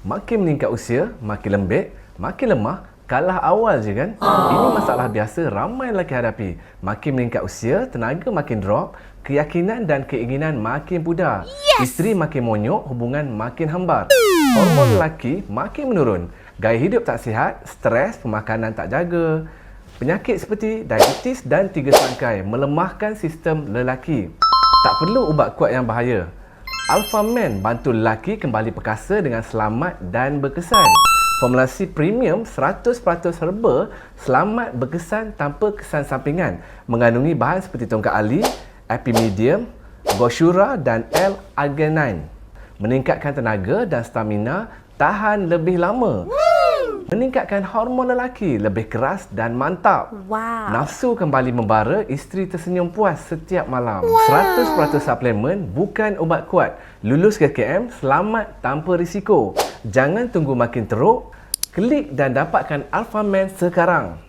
Makin meningkat usia, makin lembek, makin lemah, kalah awal je kan? Ini masalah biasa ramai lelaki hadapi. Makin meningkat usia, tenaga makin drop, keyakinan dan keinginan makin pudar. Yes! Isteri makin monyok, hubungan makin hambar. Hormon lelaki makin menurun. Gaya hidup tak sihat, stres, pemakanan tak jaga. Penyakit seperti diabetes dan tiga sangkai melemahkan sistem lelaki. Tak perlu ubat kuat yang bahaya. Alpha Man bantu lelaki kembali perkasa dengan selamat dan berkesan. Formulasi premium 100% herba selamat berkesan tanpa kesan sampingan. Mengandungi bahan seperti tongkat ali, epimedium, goshura dan L-arginine. Meningkatkan tenaga dan stamina tahan lebih lama. Meningkatkan hormon lelaki lebih keras dan mantap. Wow. Nafsu kembali membara, isteri tersenyum puas setiap malam. Wow. 100% suplemen bukan ubat kuat. Lulus ke selamat tanpa risiko. Jangan tunggu makin teruk. Klik dan dapatkan Alpha Man sekarang.